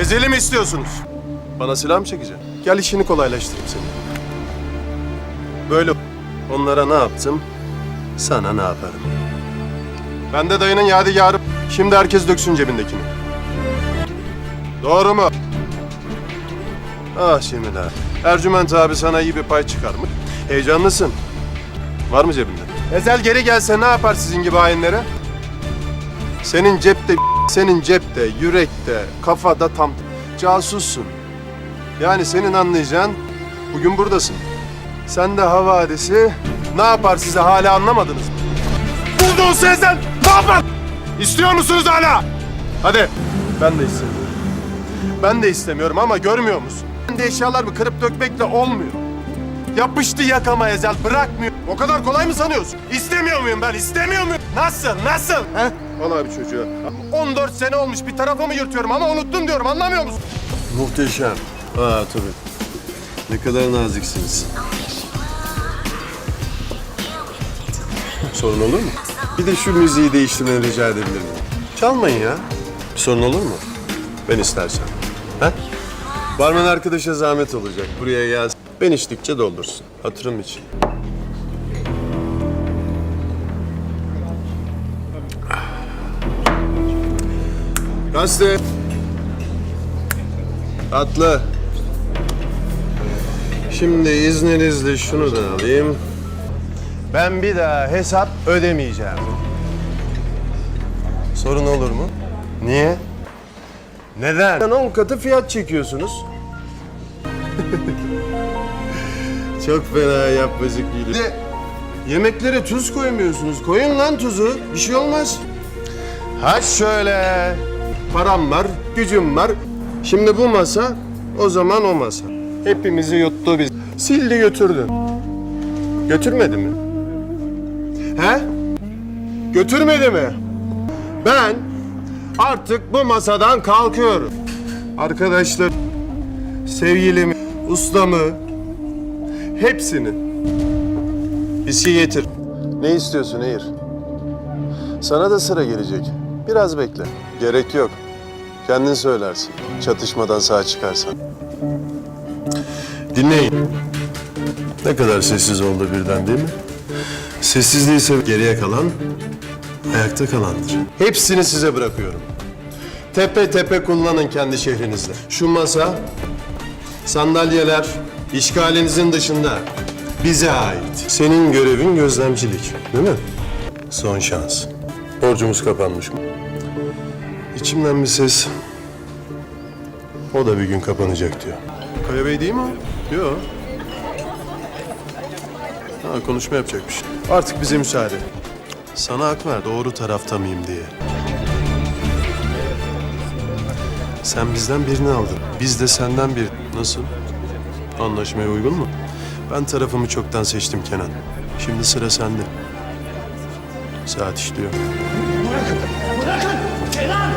Ezeli mi istiyorsunuz? Bana silah mı çekeceksin? Gel işini kolaylaştırayım senin. Böyle onlara ne yaptım, sana ne yaparım. Ben de dayının yadigarı. Şimdi herkes döksün cebindekini. Doğru mu? Ah Cemil abi. Ercüment abi sana iyi bir pay çıkarmış. Heyecanlısın. Var mı cebinde? Ezel geri gelse ne yapar sizin gibi hainlere? Senin cepte, senin cepte, yürekte, kafada tam casussun. Yani senin anlayacağın bugün buradasın. Sen de havadisi ne yapar size hala anlamadınız mı? Buldun Ezel! Ne yapar? İstiyor musunuz hala? Hadi. Ben de istemiyorum. Ben de istemiyorum ama görmüyor musun? Ben de eşyalarımı kırıp dökmekle olmuyor. Yapıştı yakama Ezel bırakmıyor. O kadar kolay mı sanıyorsun? İstemiyor muyum ben? İstemiyor muyum? Nasıl? Nasıl? He? Al abi çocuğa. 14 sene olmuş bir tarafımı yırtıyorum ama unuttun diyorum anlamıyor musun? Muhteşem. Aa tabii. Ne kadar naziksiniz. Sorun olur mu? Bir de şu müziği değiştirmeni rica edebilir miyim? Çalmayın ya. Bir sorun olur mu? Ben istersen. Ha? Barmen arkadaşa zahmet olacak. Buraya gelsin. Ben içtikçe doldursun. Hatırım için. Gazete. Atlı. Şimdi izninizle şunu da alayım. Ben bir daha hesap ödemeyeceğim. Sorun olur mu? Niye? Neden? On katı fiyat çekiyorsunuz. Çok fena yapmacık gülü. De, yemeklere tuz koymuyorsunuz. Koyun lan tuzu. Bir şey olmaz. Ha şöyle. Param var, gücüm var. Şimdi bu masa, o zaman o masa. Hepimizi yuttu biz. Sildi götürdü. Götürmedi mi? He? Götürmedi mi? Ben artık bu masadan kalkıyorum. Arkadaşlar, sevgilimi, ustamı, hepsini. Viski getir. Ne istiyorsun Eğir? Sana da sıra gelecek. Biraz bekle. Gerek yok. Kendin söylersin. Çatışmadan sağ çıkarsan. Dinleyin. Ne kadar sessiz oldu birden değil mi? Sessizliği sev geriye kalan ayakta kalandır. Hepsini size bırakıyorum. Tepe tepe kullanın kendi şehrinizde. Şu masa, sandalyeler işgalinizin dışında bize ait. Senin görevin gözlemcilik, değil mi? Son şans. Borcumuz kapanmış mı? İçimden bir ses o da bir gün kapanacak diyor. Kaya Bey değil mi o? Yok. Ha, konuşma yapacakmış. Artık bize müsaade. Sana hak ver doğru tarafta mıyım diye. Sen bizden birini aldın. Biz de senden bir. Nasıl? Anlaşmaya uygun mu? Ben tarafımı çoktan seçtim Kenan. Şimdi sıra sende. Saat işliyor. Bırakın! Kenan!